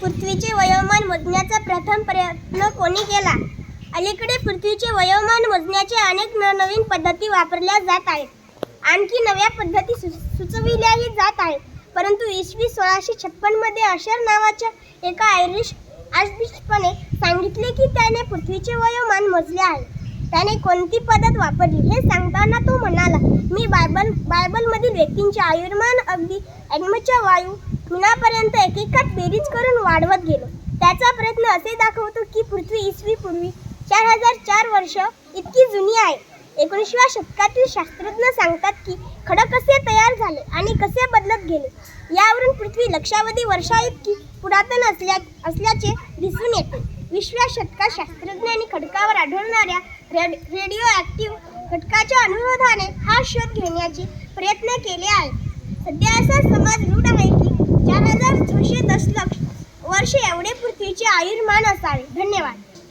पृथ्वीचे वयोमान मोजण्याचा प्रथम प्रयत्न कोणी केला? अलीकडे पृथ्वीचे वयोमान मोजण्याचे अनेक नवनवीन पद्धती वापरल्या जात आहेत. आणखी नव्या पद्धती सु सुचविल्याही जात आहेत. परंतु इसवी सोळाशे छप्पनमध्ये अशर नावाच्या एका आयरिश आर्चबिशपने सांगितले की त्याने पृथ्वीचे वयोमान मोजले आहे. त्याने कोणती पद्धत वापरली हे सांगताना तो म्हणाला मी बायबल बायबलमधील व्यक्तींचे आयुर्मान अगदी अग्मच्या वायू मिनापर्यंत एकेकात बेरीज करून वाढवत गेलो. त्याचा प्रयत्न असे दाखवतो की पृथ्वी इसवी पूर्वी चार हजार चार वर्ष इतकी जुनी आहे. एकोणीसव्या शतकातील शास्त्रज्ञ सांगतात की खडक कसे तयार झाले आणि कसे बदलत गेले? यावरून पृथ्वी लक्षावधी वर्षा इतकी पुरातन असल्या असल्याचे दिसून येते. विसव्या शतकात शास्त्रज्ञांनी खडकावर आढळणाऱ्या रेड रेडिओ ॲक्टिव्ह घटकाच्या अनुरोधाने हा शोध घेण्याचे प्रयत्न केले आहेत सध्या असा समाज रूढ आहे की चार हजार छशे दशलक्ष वर्ष एवढे पृथ्वीचे आयुर्मान असावे. धन्यवाद.